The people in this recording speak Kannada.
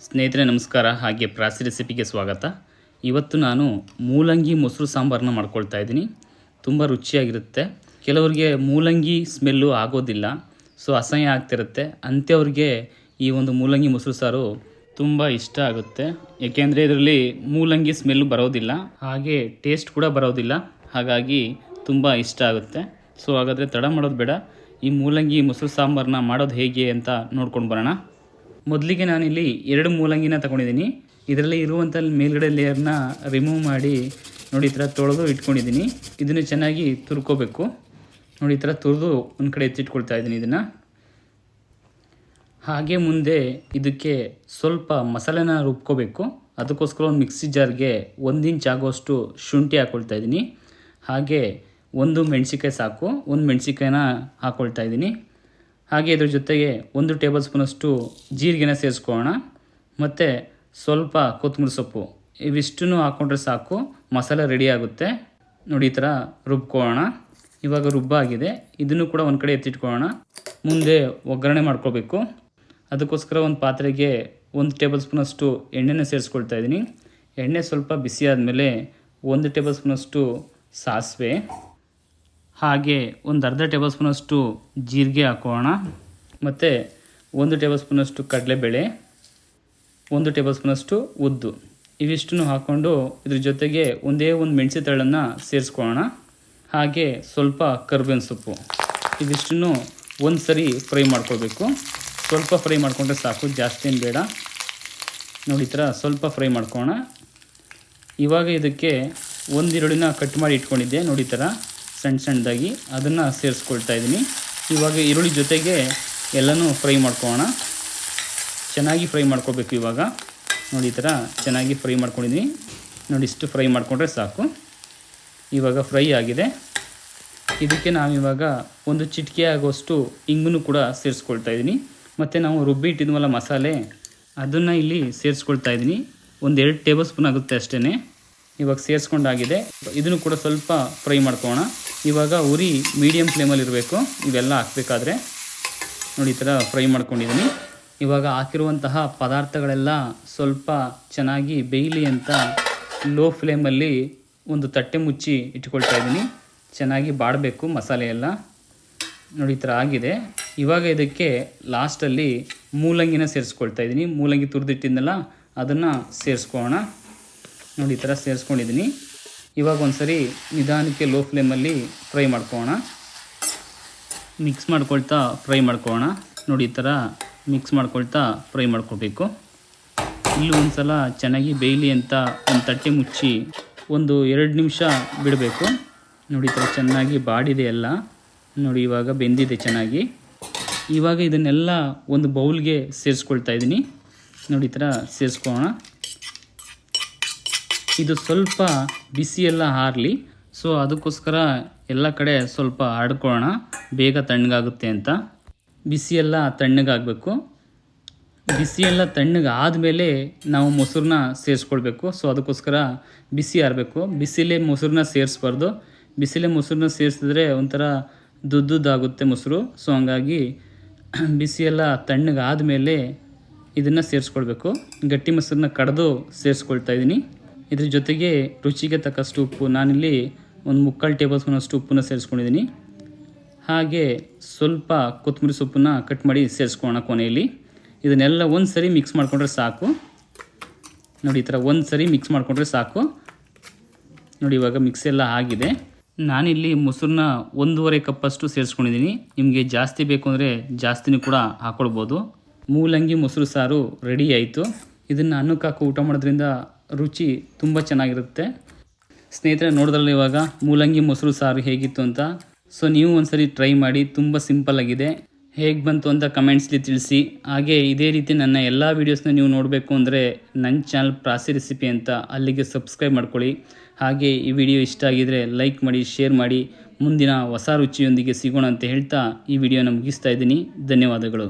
ಸ್ನೇಹಿತರೆ, ನಮಸ್ಕಾರ. ಹಾಗೆ ಪ್ರಾಸಿ ರೆಸಿಪಿಗೆ ಸ್ವಾಗತ. ಇವತ್ತು ನಾನು ಮೂಲಂಗಿ ಮೊಸರು ಸಾಂಬಾರನ್ನ ಮಾಡ್ಕೊಳ್ತಾ ಇದ್ದೀನಿ. ತುಂಬ ರುಚಿಯಾಗಿರುತ್ತೆ. ಕೆಲವರಿಗೆ ಮೂಲಂಗಿ ಸ್ಮೆಲ್ಲು ಆಗೋದಿಲ್ಲ. ಸೊ, ಅಸಹ್ಯ ಆಗ್ತಿರುತ್ತೆ. ಅಂಥವ್ರಿಗೆ ಈ ಒಂದು ಮೂಲಂಗಿ ಮೊಸರು ಸಾರು ತುಂಬ ಇಷ್ಟ ಆಗುತ್ತೆ. ಏಕೆಂದರೆ ಇದರಲ್ಲಿ ಮೂಲಂಗಿ ಸ್ಮೆಲ್ಲು ಬರೋದಿಲ್ಲ. ಹಾಗೆ ಟೇಸ್ಟ್ ಕೂಡ ಬರೋದಿಲ್ಲ. ಹಾಗಾಗಿ ತುಂಬ ಇಷ್ಟ ಆಗುತ್ತೆ. ಸೊ, ಹಾಗಾದರೆ ತಡ ಮಾಡೋದು ಬೇಡ. ಈ ಮೂಲಂಗಿ ಮೊಸರು ಸಾಂಬಾರನ್ನ ಮಾಡೋದು ಹೇಗೆ ಅಂತ ನೋಡ್ಕೊಂಡು ಬರೋಣ. ಮೊದಲಿಗೆ ನಾನಿಲ್ಲಿ ಎರಡು ಮೂಲಂಗಿನ ತಗೊಂಡಿದ್ದೀನಿ. ಇದರಲ್ಲಿ ಇರುವಂಥ ಮೇಲ್ಗಡೆ ಲೇಯರ್ನ ರಿಮೂವ್ ಮಾಡಿ ನೋಡಿ ಈ ಥರ ತೊಳೆದು ಇಟ್ಕೊಂಡಿದ್ದೀನಿ. ಇದನ್ನು ಚೆನ್ನಾಗಿ ತುರ್ಕೋಬೇಕು. ನೋಡಿ ಈ ಥರ ತುರಿದು ಒಂದು ಕಡೆ ಎತ್ತಿಟ್ಕೊಳ್ತಾ ಇದ್ದೀನಿ ಇದನ್ನು. ಹಾಗೆ ಮುಂದೆ ಇದಕ್ಕೆ ಸ್ವಲ್ಪ ಮಸಾಲೆನ ರುಬ್ಕೋಬೇಕು. ಅದಕ್ಕೋಸ್ಕರ ಒಂದು ಮಿಕ್ಸಿ ಜಾರ್ಗೆ ಒಂದು ಇಂಚ್ ಆಗೋಷ್ಟು ಶುಂಠಿ ಹಾಕ್ಕೊಳ್ತಾ ಇದ್ದೀನಿ. ಹಾಗೆ ಒಂದು ಮೆಣಸಿಕಾಯಿ ಸಾಕು. ಒಂದು ಮೆಣಸಿಕಾಯಿನ ಹಾಕ್ಕೊಳ್ತಾ ಇದ್ದೀನಿ. ಹಾಗೆ ಇದ್ರ ಜೊತೆಗೆ ಒಂದು ಟೇಬಲ್ ಸ್ಪೂನಷ್ಟು ಜೀರಿಗೆನ ಸೇರಿಸ್ಕೊಳ್ಳೋಣ. ಮತ್ತು ಸ್ವಲ್ಪ ಕೊತ್ತಂಬರಿ ಸೊಪ್ಪು. ಇವಿಷ್ಟನ್ನು ಹಾಕ್ಕೊಂಡ್ರೆ ಸಾಕು, ಮಸಾಲೆ ರೆಡಿ ಆಗುತ್ತೆ. ನೋಡಿ ಈ ಥರ ರುಬ್ಕೊಳ್ಳೋಣ. ಇವಾಗ ರುಬ್ಬಾಗಿದೆ ಇದನ್ನು ಕೂಡ ಒಂದು ಕಡೆ ಎತ್ತಿಟ್ಕೊಳ್ಳೋಣ. ಮುಂದೆ ಒಗ್ಗರಣೆ ಮಾಡ್ಕೋಬೇಕು ಅದಕ್ಕೋಸ್ಕರ ಒಂದು ಪಾತ್ರೆಗೆ ಒಂದು ಟೇಬಲ್ ಸ್ಪೂನಷ್ಟು ಎಣ್ಣೆನ ಸೇರಿಸ್ಕೊಳ್ತಾ ಇದ್ದೀನಿ. ಎಣ್ಣೆ ಸ್ವಲ್ಪ ಬಿಸಿ ಆದಮೇಲೆ ಒಂದು ಟೇಬಲ್ ಸ್ಪೂನಷ್ಟು ಸಾಸಿವೆ. ಹಾಗೆ ಒಂದು ಅರ್ಧ ಟೇಬಲ್ ಸ್ಪೂನಷ್ಟು ಜೀರಿಗೆ ಹಾಕೋಣ. ಮತ್ತು ಒಂದು ಟೇಬಲ್ ಸ್ಪೂನಷ್ಟು ಕಡಲೆಬೇಳೆ, ಒಂದು ಟೇಬಲ್ ಸ್ಪೂನಷ್ಟು ಉದ್ದು. ಇವಿಷ್ಟನ್ನು ಹಾಕ್ಕೊಂಡು ಇದ್ರ ಜೊತೆಗೆ ಒಂದೇ ಒಂದು ಮೆಣಸಿ ತಳನ್ನು ಸೇರಿಸ್ಕೊಳ್ಳೋಣ. ಹಾಗೆ ಸ್ವಲ್ಪ ಕರ್ಬೇವಿನ ಸೊಪ್ಪು. ಇವಿಷ್ಟನ್ನು ಒಂದು ಸರಿ ಫ್ರೈ ಮಾಡ್ಕೊಳ್ಬೇಕು. ಸ್ವಲ್ಪ ಫ್ರೈ ಮಾಡಿಕೊಂಡ್ರೆ ಸಾಕು, ಜಾಸ್ತಿ ಏನು ಬೇಡ. ನೋಡಿ ಥರ ಸ್ವಲ್ಪ ಫ್ರೈ ಮಾಡ್ಕೋಣ ಇವಾಗ ಇದಕ್ಕೆ ಒಂದು ಈರುಳ್ಳಿನ ಕಟ್ ಮಾಡಿ ಇಟ್ಕೊಂಡಿದ್ದೆ, ನೋಡಿ ಈ ಥರ. ಸಣ್ಣ ಸಣ್ಣದಾಗಿ ಅದನ್ನು ಸೇರಿಸ್ಕೊಳ್ತಾ ಇದ್ದೀನಿ. ಇವಾಗ ಈರುಳ್ಳಿ ಜೊತೆಗೆ ಎಲ್ಲನೂ ಫ್ರೈ ಮಾಡ್ಕೊಳ್ಳೋಣ ಚೆನ್ನಾಗಿ ಫ್ರೈ ಮಾಡ್ಕೋಬೇಕು ಇವಾಗ. ನೋಡಿ, ಈ ಥರ ಚೆನ್ನಾಗಿ ಫ್ರೈ ಮಾಡ್ಕೊಂಡಿದ್ದೀನಿ. ನೋಡಿ, ಇಷ್ಟು ಫ್ರೈ ಮಾಡಿಕೊಂಡ್ರೆ ಸಾಕು. ಇವಾಗ ಫ್ರೈ ಆಗಿದೆ. ಇದಕ್ಕೆ ನಾವಿವಾಗ ಒಂದು ಚಿಟಿಕೆ ಆಗೋಷ್ಟು ಇಂಗನ್ನು ಕೂಡ ಸೇರಿಸ್ಕೊಳ್ತಾ ಇದ್ದೀನಿ. ಮತ್ತು ನಾವು ರುಬ್ಬಿ ಇಟ್ಟಿದ್ವಲ್ಲ ಮಸಾಲೆ, ಅದನ್ನು ಇಲ್ಲಿ ಸೇರಿಸ್ಕೊಳ್ತಾ ಇದ್ದೀನಿ. ಒಂದು ಎರಡು ಟೇಬಲ್ ಸ್ಪೂನ್ ಆಗುತ್ತೆ ಅಷ್ಟೇ ಇವಾಗ ಸೇರಿಸ್ಕೊಂಡಾಗಿದೆ. ಇದನ್ನು ಕೂಡ ಸ್ವಲ್ಪ ಫ್ರೈ ಮಾಡ್ಕೊಳ್ಳೋಣ ಇವಾಗ ಉರಿ ಮೀಡಿಯಮ್ ಫ್ಲೇಮಲ್ಲಿ ಇರಬೇಕು. ಇವೆಲ್ಲ ಹಾಕಬೇಕಾದ್ರೆ ನೋಡಿ ಈ ಥರ ಫ್ರೈ ಮಾಡ್ಕೊಂಡಿದ್ದೀನಿ. ಇವಾಗ ಹಾಕಿರುವಂತಹ ಪದಾರ್ಥಗಳೆಲ್ಲ ಸ್ವಲ್ಪ ಚೆನ್ನಾಗಿ ಬೇಯಲಿ ಅಂತ ಲೋ ಫ್ಲೇಮಲ್ಲಿ ಒಂದು ತಟ್ಟೆ ಮುಚ್ಚಿ ಇಟ್ಕೊಳ್ತಾ ಇದ್ದೀನಿ. ಚೆನ್ನಾಗಿ ಬಾಡಬೇಕು ಮಸಾಲೆ ಎಲ್ಲ. ನೋಡಿ ಈ ಥರ ಆಗಿದೆ. ಇವಾಗ ಇದಕ್ಕೆ ಲಾಸ್ಟಲ್ಲಿ ಮೂಲಂಗಿನ ಸೇರಿಸ್ಕೊಳ್ತಾ ಇದ್ದೀನಿ. ಮೂಲಂಗಿ ತುರಿದಿಟ್ಟಿದ್ನಲ್ಲ, ಅದನ್ನು ಸೇರಿಸ್ಕೊಳ್ಳೋಣ. ನೋಡಿ ಈ ಥರ ಸೇರಿಸ್ಕೊಂಡಿದ್ದೀನಿ. ಇವಾಗ ಒಂದು ಸರಿ ನಿಧಾನಕ್ಕೆ ಲೋ ಫ್ಲೇಮಲ್ಲಿ ಫ್ರೈ ಮಾಡ್ಕೊಳ್ಳೋಣ ಮಿಕ್ಸ್ ಮಾಡ್ಕೊಳ್ತಾ ಫ್ರೈ ಮಾಡ್ಕೊಳ್ಳೋಣ ನೋಡಿ ಈ ಥರ ಮಿಕ್ಸ್ ಮಾಡ್ಕೊಳ್ತಾ ಫ್ರೈ ಮಾಡ್ಕೊಬೇಕು. ಇಲ್ಲೂ ಒಂದು ಸಲ ಚೆನ್ನಾಗಿ ಬೇಯಲಿ ಅಂತ ಒಂದು ತಟ್ಟೆ ಮುಚ್ಚಿ ಒಂದು ಎರಡು ನಿಮಿಷ ಬಿಡಬೇಕು. ನೋಡಿ ಈ ಥರ ಚೆನ್ನಾಗಿ ಬಾಡಿದೆ ಎಲ್ಲ. ನೋಡಿ ಇವಾಗ ಬೆಂದಿದೆ ಚೆನ್ನಾಗಿ. ಇವಾಗ ಇದನ್ನೆಲ್ಲ ಒಂದು ಬೌಲ್ಗೆ ಸೇರಿಸ್ಕೊಳ್ತಾ ಇದ್ದೀನಿ. ನೋಡಿ ಈ ಥರ ಸೇರಿಸ್ಕೊಳ್ಳೋಣ ಇದು ಸ್ವಲ್ಪ ಬಿಸಿ ಎಲ್ಲ ಹಾರಲಿ ಸೊ ಅದಕ್ಕೋಸ್ಕರ ಎಲ್ಲ ಕಡೆ ಸ್ವಲ್ಪ ಆಡ್ಕೊಳ್ಳೋಣ. ಬೇಗ ತಣ್ಣಗಾಗುತ್ತೆ ಅಂತ. ಬಿಸಿ ಎಲ್ಲ ತಣ್ಣಗಾಗಬೇಕು. ಬಿಸಿ ಎಲ್ಲ ತಣ್ಣಗೆ ಆದಮೇಲೆ ನಾವು ಮೊಸರನ್ನ ಸೇರಿಸ್ಕೊಳ್ಬೇಕು. ಸೊ ಅದಕ್ಕೋಸ್ಕರ ಬಿಸಿ ಆರಬೇಕು. ಬಿಸಿಲೇ ಮೊಸರನ್ನ ಸೇರಿಸ್ಬಾರ್ದು. ಬಿಸಿಲೇ ಮೊಸರನ್ನ ಸೇರಿಸಿದ್ರೆ ಒಂಥರ ದುದ್ದುದ್ದಾಗುತ್ತೆ ಮೊಸರು. ಸೊ ಹಂಗಾಗಿ ಬಿಸಿ ಎಲ್ಲ ತಣ್ಣಗಾದ ಆದಮೇಲೆ ಇದನ್ನು ಸೇರಿಸ್ಕೊಳ್ಬೇಕು. ಗಟ್ಟಿ ಮೊಸರನ್ನ ಕಡ್ದು ಸೇರಿಸ್ಕೊಳ್ತಾ ಇದ್ದೀನಿ ಇದ್ರ ಜೊತೆಗೆ ರುಚಿಗೆ ತಕ್ಕಷ್ಟು ಉಪ್ಪು. ನಾನಿಲ್ಲಿ ಒಂದು ಮುಕ್ಕಾಲು ಟೇಬಲ್ ಸ್ಪೂನಷ್ಟು ಉಪ್ಪನ್ನ ಸೇರಿಸ್ಕೊಂಡಿದ್ದೀನಿ. ಹಾಗೆ ಸ್ವಲ್ಪ ಕೊತ್ತಂಬರಿ ಸೊಪ್ಪನ್ನ ಕಟ್ ಮಾಡಿ ಸೇರಿಸ್ಕೊಳ್ಳೋಣ ಕೊನೆಯಲ್ಲಿ. ಇದನ್ನೆಲ್ಲ ಒಂದು ಸರಿ ಮಿಕ್ಸ್ ಮಾಡಿಕೊಂಡ್ರೆ ಸಾಕು. ನೋಡಿ, ಈ ಥರ ಒಂದು ಸರಿ ಮಿಕ್ಸ್ ಮಾಡಿಕೊಂಡ್ರೆ ಸಾಕು. ನೋಡಿ, ಇವಾಗ ಮಿಕ್ಸ್ ಎಲ್ಲ ಆಗಿದೆ. ನಾನಿಲ್ಲಿ ಮೊಸರನ್ನ ಒಂದೂವರೆ ಕಪ್ಪಷ್ಟು ಸೇರಿಸ್ಕೊಂಡಿದ್ದೀನಿ. ನಿಮಗೆ ಜಾಸ್ತಿ ಬೇಕು ಅಂದರೆ ಜಾಸ್ತಿನೂ ಕೂಡ ಹಾಕ್ಕೊಳ್ಬೋದು ಮೂಲಂಗಿ ಮೊಸರು ಸಾರು ರೆಡಿ ಆಯಿತು. ಇದನ್ನು ಅನ್ನಕ್ಕೆ ಹಾಕಿ ಊಟ ಮಾಡೋದ್ರಿಂದ ರುಚಿ ತುಂಬ ಚೆನ್ನಾಗಿರುತ್ತೆ. ಸ್ನೇಹಿತರೆ, ನೋಡಿದ್ರಲ್ಲ ಇವಾಗ ಮೂಲಂಗಿ ಮೊಸರು ಸಾರು ಹೇಗಿತ್ತು ಅಂತ? ಸೊ ನೀವು ಒಂದ್ಸರಿ ಟ್ರೈ ಮಾಡಿ, ತುಂಬ ಸಿಂಪಲ್ ಆಗಿದೆ. ಹೇಗೆ ಬಂತು ಅಂತ ಕಮೆಂಟ್ಸ್ಲಿ ತಿಳಿಸಿ. ಹಾಗೆ ಇದೇ ರೀತಿ ನನ್ನ ಎಲ್ಲ ವೀಡಿಯೋಸ್ನ ನೀವು ನೋಡಬೇಕು ಅಂದರೆ ನನ್ನ ಚಾನಲ್ ಪ್ರಾಸಿ ರೆಸಿಪಿ ಅಂತ ಅಲ್ಲಿಗೆ ಸಬ್ಸ್ಕ್ರೈಬ್ ಮಾಡ್ಕೊಳ್ಳಿ. ಹಾಗೆ ಈ ವಿಡಿಯೋ ಇಷ್ಟ ಆಗಿದರೆ ಲೈಕ್ ಮಾಡಿ ಶೇರ್ ಮಾಡಿ. ಮುಂದಿನ ಹೊಸ ರುಚಿಯೊಂದಿಗೆ ಸಿಗೋಣ ಅಂತ ಹೇಳ್ತಾ ಈ ವಿಡಿಯೋನ ಮುಗಿಸ್ತಾ ಇದ್ದೀನಿ. ಧನ್ಯವಾದಗಳು.